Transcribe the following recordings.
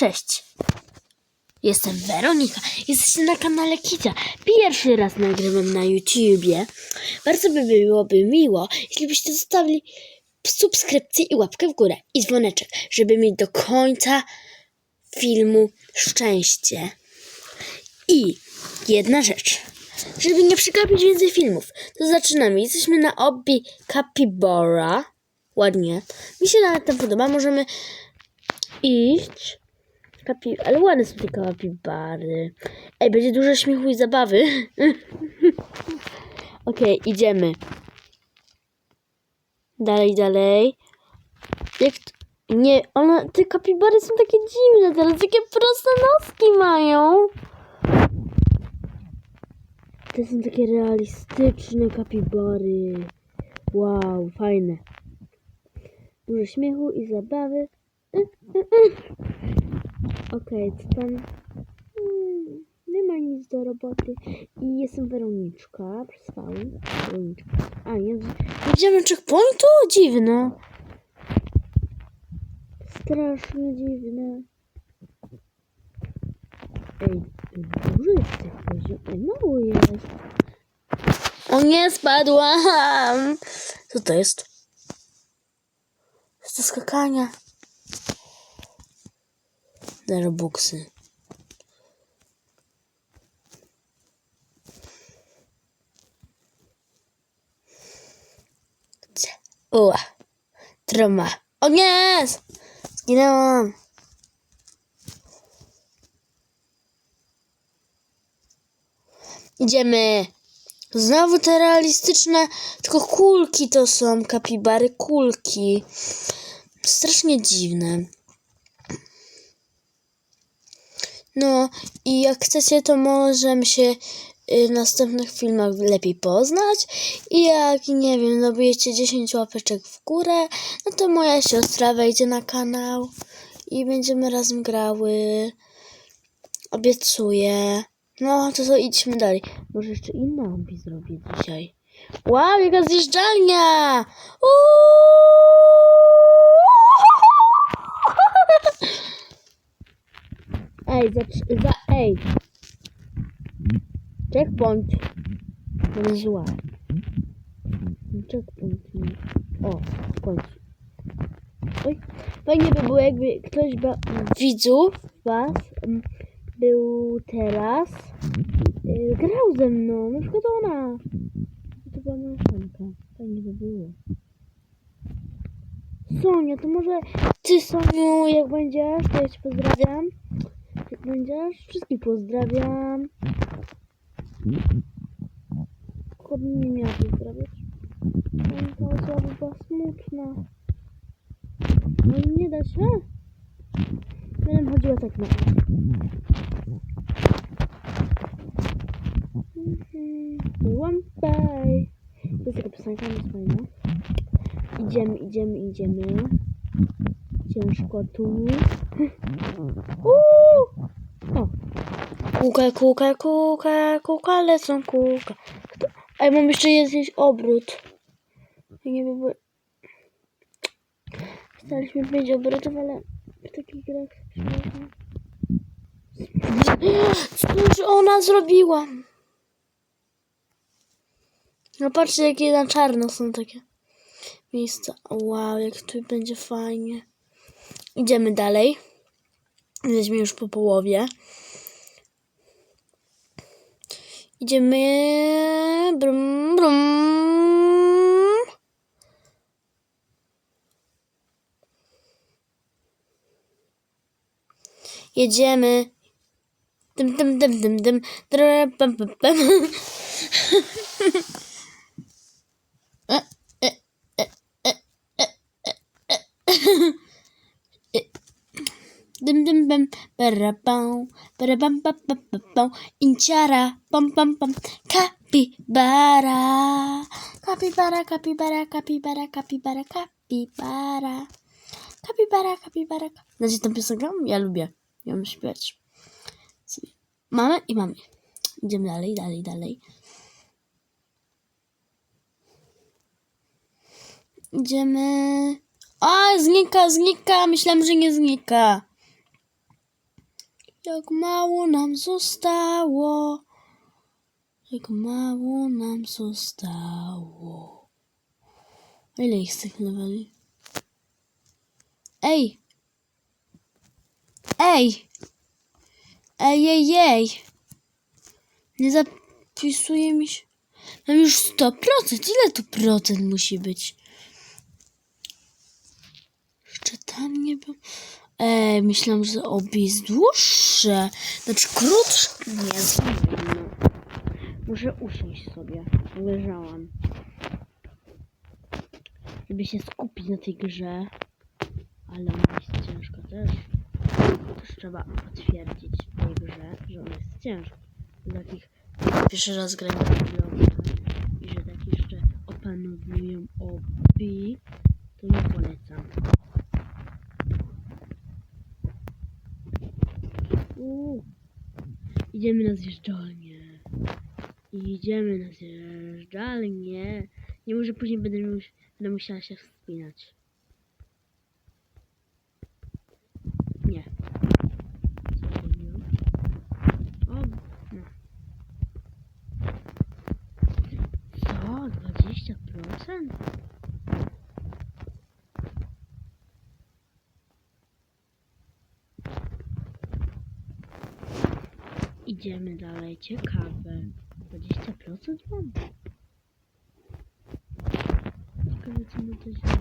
Cześć. Jestem Weronika. Jesteście na kanale Kita. Pierwszy raz nagrywam na YouTubie. Bardzo by byłoby miło, jeśli byście zostawili subskrypcję i łapkę w górę i dzwoneczek, żeby mieć do końca filmu szczęście. I jedna rzecz. Żeby nie przegapić więcej filmów, to zaczynamy. Jesteśmy na Obi Capybara. Ładnie. Mi się nawet to podoba. Możemy iść. Kapi... Ale ładne są te kapibary. Ej, będzie dużo śmiechu i zabawy. Okej, idziemy. Dalej, dalej. Jak... Nie, one, te kapibary są takie dziwne teraz. Takie proste noski mają. To są takie realistyczne kapibary. Wow, fajne. Dużo śmiechu i zabawy. Okej, co tam? Hmm, nie ma nic do roboty. I jestem Weroniczka. Przez. Weroniczka. A, nie. Idziemy checkpointu? Dziwne. Strasznie dziwne. Ej, dużo jest tych poziomów. Mało jest. O nie, spadłam! Co to jest? Do skakania. Robuxy. Uła. Troma. O nie! Zginęłam. Idziemy. Znowu te realistyczne, tylko kulki to są kapibary, kulki. Strasznie dziwne. No i jak chcecie, to możemy się y, w następnych filmach lepiej poznać. I jak, nie wiem, dobijecie 10 łapeczek w górę, no to moja siostra wejdzie na kanał i będziemy razem grały. Obiecuję. No, to co, idźmy dalej. Może jeszcze inne hobby zrobię dzisiaj. Wow, jaka zjeżdżalnia! Uuu! Ej, za, za ej. Checkpoint. Jest zła. Checkpoint. O, w. Oj, fajnie by było jakby ktoś ba, widzów was był teraz y, grał ze mną, na przykład ona. To była moja szanka. Fajnie by było. Sonia, to może ty Soniu, jak będziesz, to ja cię pozdrawiam. Będziesz, wszystkich pozdrawiam. Bym nie miała pozdrawiać? Ta osoba by była smutna. No i nie da się. Będę chodziła tak na Łampaj. To jest taka piosenka, jest fajna. Idziemy, idziemy, idziemy. Ciężko tu. Uuu! O. Kółka, kółka, kółka, kółka, lecą kółka. A mam jeszcze jakiś obrót. Nie wiem, bo... Staliśmy pięć obrotów, ale w takich grach. Spójrz, ona zrobiła. No patrzcie, jakie na czarno są takie miejsca. Wow, jak tu będzie fajnie. Idziemy dalej. Jesteśmy już po połowie. Idziemy. Brum, brum. Jedziemy. Dym, dym, dym, dym, dym. Dra, pam, pam, pam. Dym, dym, bym, barabam, barabam, pam, pam, pam, pam, inciara, pam, pam, pam, kapibara, kapibara, kapibara, kapibara, kapibara, kapibara, kapibara, kapibara. Znacie tę piosenkę? Ja lubię ją śpiewać. Mamy i mamy. Idziemy dalej, dalej, dalej. Idziemy. A, znika, znika. Myślałam, że nie znika. Jak mało nam zostało. Jak mało nam zostało. Ile ich leveli? Ej! Ej! Ej, ej, ej! Nie zapisuje mi się. Mam już 100%. Ile tu procent musi być? Jeszcze tam nie było. Ej, myślałam, że jest dłuższe. Znaczy krótsze. Nie, zmieniam. Muszę usiąść sobie. Leżałam. Żeby się skupić na tej grze. Ale ona jest ciężka też. Też trzeba potwierdzić w tej grze, że ona jest ciężka. Dla takich pierwszy raz w grę i że tak jeszcze opanowują obi, to nie polecam. Uuu. Idziemy na zjeżdżalnię. Idziemy na zjeżdżalnię. Nie może później będę, mus- będę musiała się wspinać. Nie. O, no. Co? 20%? Idziemy dalej. Ciekawe. 20% mam. Ciekawe co mi to źle.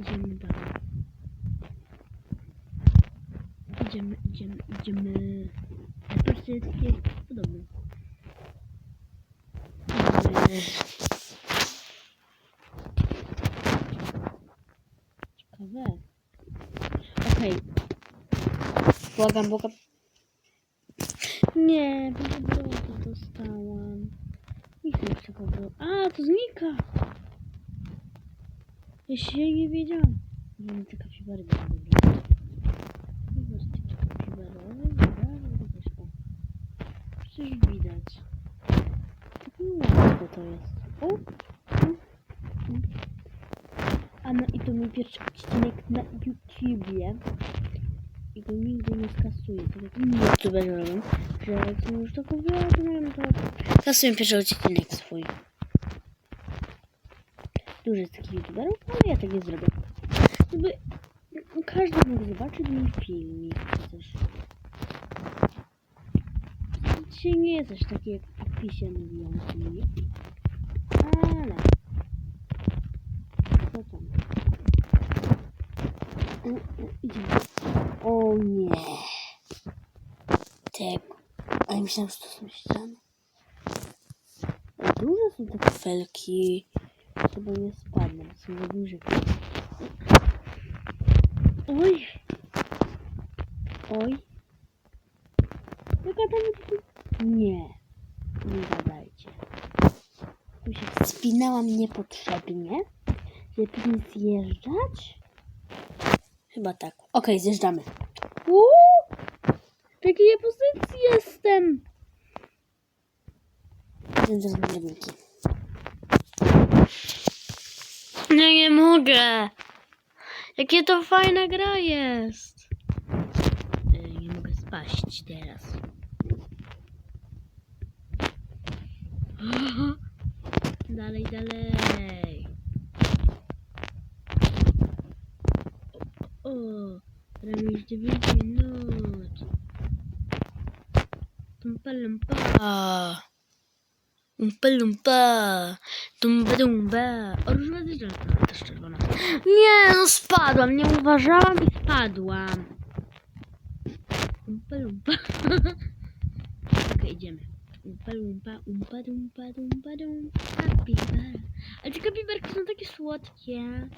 Idziemy dalej. Idziemy, idziemy, idziemy. Patrzcie, jest takie podobne. Idziemy. Ciekawe. Okej. Błagam, błagam. Nie, powrotu dostałam. Nikt nie powrotu. A, to znika! Ja się nie wiedziałam. Nie wiem, te kapibary nie też o. Przecież widać. Tak łatwo to jest. O! A no i to mój pierwszy odcinek na YouTubie. I go nigdy nie skasuję. Tak jak inni youtuberzy robią, są już taką wiadomo, to kasuję pierwszy odcinek swój. Dużo jest takich youtuberów, ale ja tak nie zrobię. Żeby każdy mógł zobaczyć mój filmik też. Dzisiaj nie jest aż taki jak w opisie mówiłam filmik. Ale... Co tam? U, u, idziemy. O nie. Tego. A ja myślałam, że to są ściany. Duże są te kafelki. Chyba nie spadną, są za duże. Oj. Oj. Jaka tam? Nie. Nie gadajcie. Tu się wspinałam niepotrzebnie, żeby później zjeżdżać. Chyba tak. Okej, zjeżdżamy. Uuu! W jakiej ja pozycji jestem? Drabinki. Nie, mogę. Jakie to fajna gra jest. E, Nie mogę spaść teraz. Dalej, dalej. O, 9 minut. Tumpa lumpa. Umpa lumpa. Tumba dumba. O, różna zjeżdżalka, też czerwona. Nie, no spadłam, nie uważałam i spadłam. Umpa lumpa. Okej, idziemy. Umpa lumpa, umpa dumpa, dumpa dumpa. Kapibara. Ale te kapibarki są takie słodkie.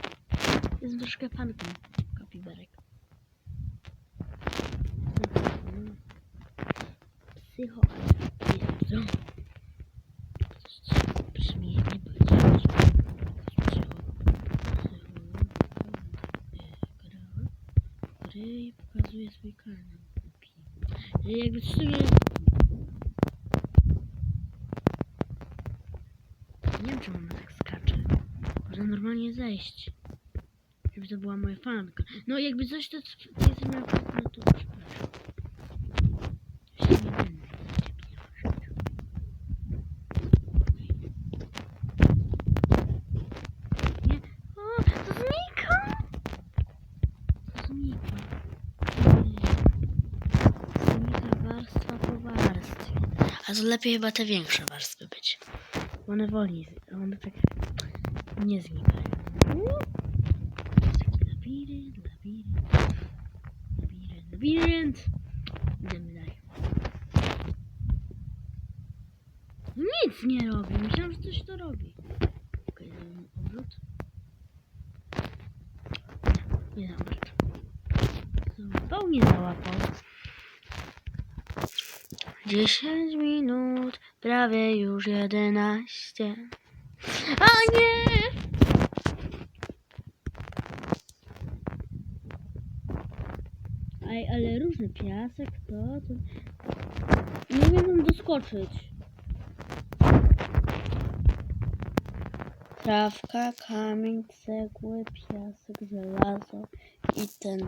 Jestem troszkę fanką kapibarek. Psycho, ale jest co? Brzmi nie powiedzieć. Psycho, psycho, gra, gry i pokazuje swój kanał. Jakby w sumie... Nie wiem, czemu ona tak skacze. Można normalnie zejść. Żeby to była moja fanka. No jakby coś to, jest moja fanka, to przepraszam. A to lepiej chyba te większe warstwy być. One woli, one tak nie znikają. Taki labirynt, labirynt, labirynt, labirynt. Idziemy dalej. Nic nie robi, myślałam, że coś to robi. Okej, zrobimy obrót. Nie, nie załapał. Załapał, nie załapał. 10 minut, prawie już 11. A nie! Ej, ale różny piasek, to, to... Nie tam doskoczyć. Trawka, kamień, cegły, piasek, żelazo i ten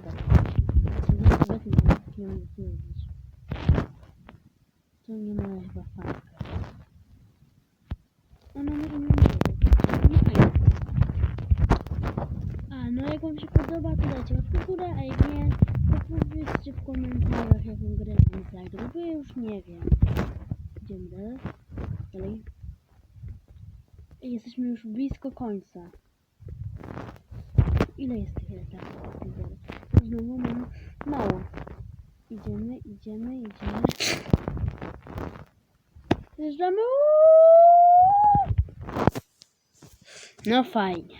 nie powiedzieć. To nie ma chyba fanka. Ona może nie Nie fajne. A, no jak wam się podoba, to dajcie łapkę w górę, a jak nie, to powiedzcie w komentarzach, jaką grę mam zagrać, bo ja już nie wiem. Idziemy dalej. dalej. Ej, Jesteśmy już blisko końca. Ile jest tych etapów? Znowu mam mało. Idziemy, idziemy, idziemy. Zjeżdżamy. No fajnie.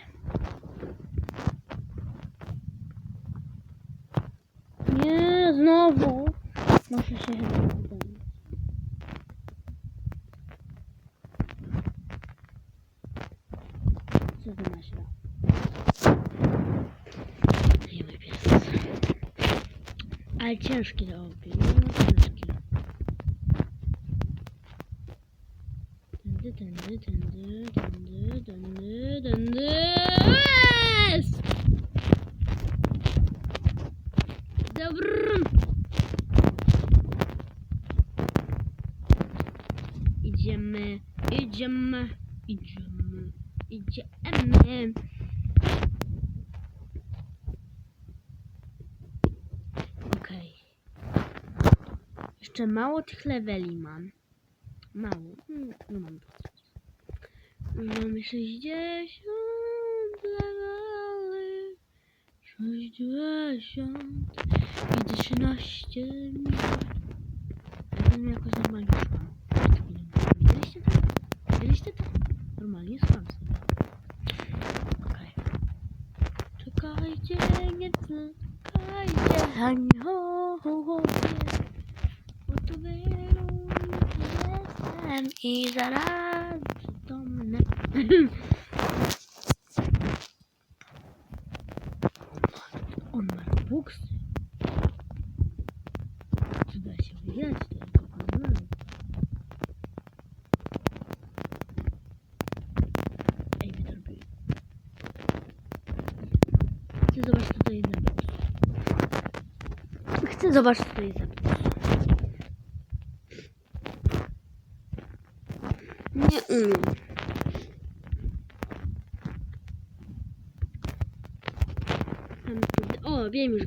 Nie, znowu. Muszę się chyba. Co to. Ale ciężki to ogień. No, ciężki. Tędy, tędy, tędy, tędy, tędy, tędy. Jest! Dobrym. Idziemy, idziemy, idziemy, idziemy. Okej. Jeszcze mało tych leveli mam. Mało. No mam. Mamy 60 levely. 60 i 13 minut. Ja jakoś normalnie szłam. Widzieliście to? Widzieliście to? Normalnie szłam sobie. Okej. Czekajcie, nie czekajcie. Hani ho, ho, ho. Bo to wyruszyłem i zaraz przytomnę. On ma buksy. Czy da się wygrać tego kanału? Ej, wytorbuj. Chcę zobaczyć, co to jest za buks. Chcę zobaczyć, co to jest za buks. Nie umiem. Tam, kurde-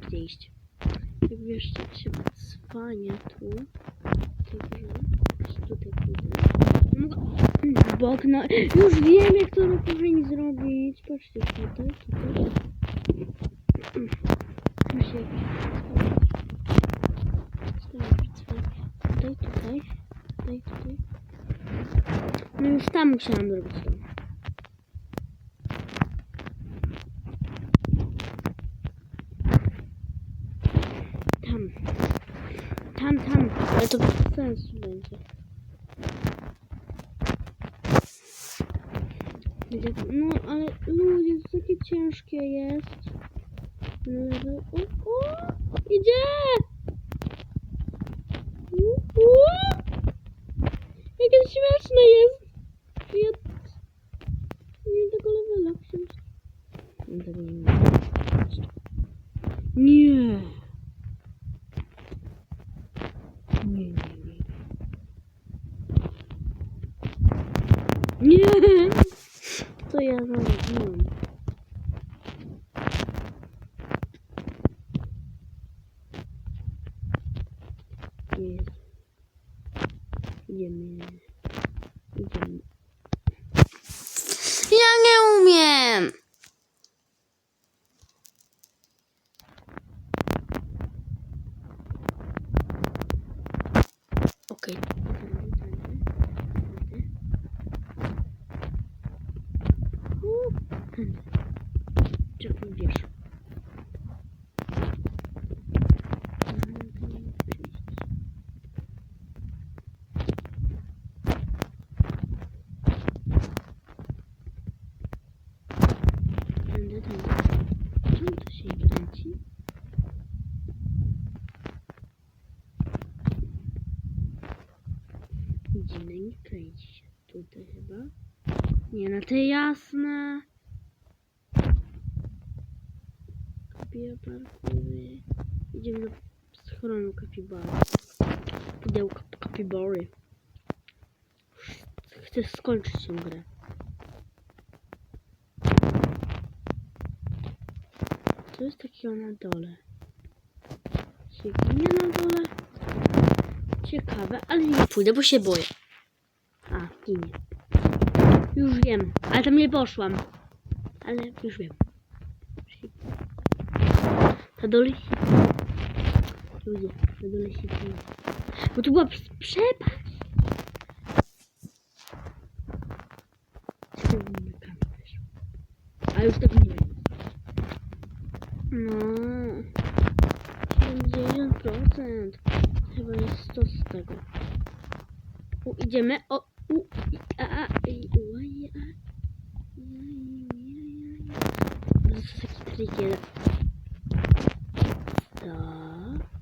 gdzie iść. Jak jeszcze trzeba cwania tu. Także gdzieś tutaj pójdę. Bok na... Już wiem jak to powinien zrobić. Patrzcie tutaj, tutaj. Musi jakiś Tutaj, tutaj. Tutaj, tutaj. No już tam musiałam zrobić to. Tam. Tam, tam. Ale to bez sensu będzie. No, ale ludzie, to takie ciężkie jest. No, ale- o, o, idzie! U, u. Jakie śmieszne jest! Ja... Nie tego levela mogę. Nie! Nie, nie, nie. Nie! Co ja zrobiłam? Jezu. Idziemy. Idziemy. Ja nie umiem! Okej. Uuu, tędy. Czekaj, wiesz. Tędy, tędy. Czemu to się kręci? Dziwne, nie kręci się tutaj chyba. Nie, no to jasne. Parkury. Idziemy do schronu kapibary. Pudełka kapibary. Chcę skończyć tę grę. Co jest takiego na dole? Się na dole? Ciekawe, ale nie pójdę, bo się boję. A, ginie. Już wiem, ale tam nie poszłam. Ale już wiem. Ta dole się... Ludzie, dole się ginie. Bo tu była przepaść. A już tak nie wiem. No. 70%. Chyba jest 100 z tego. Idziemy. O, u, i, a, a, i, u, a, i, a. Ja, i, ja, ja, ja. To jest taki trik jeden. Tak.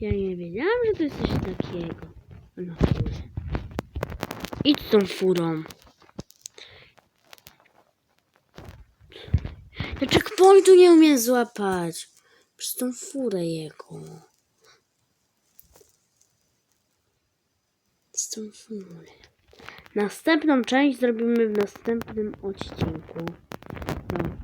Ja nie wiedziałam, że to jest coś takiego. No furę. Idź tą furą. Ja checkpointu nie umiem złapać. Przez tą furę jego. Z tą furę. Następną część zrobimy w następnym odcinku. No.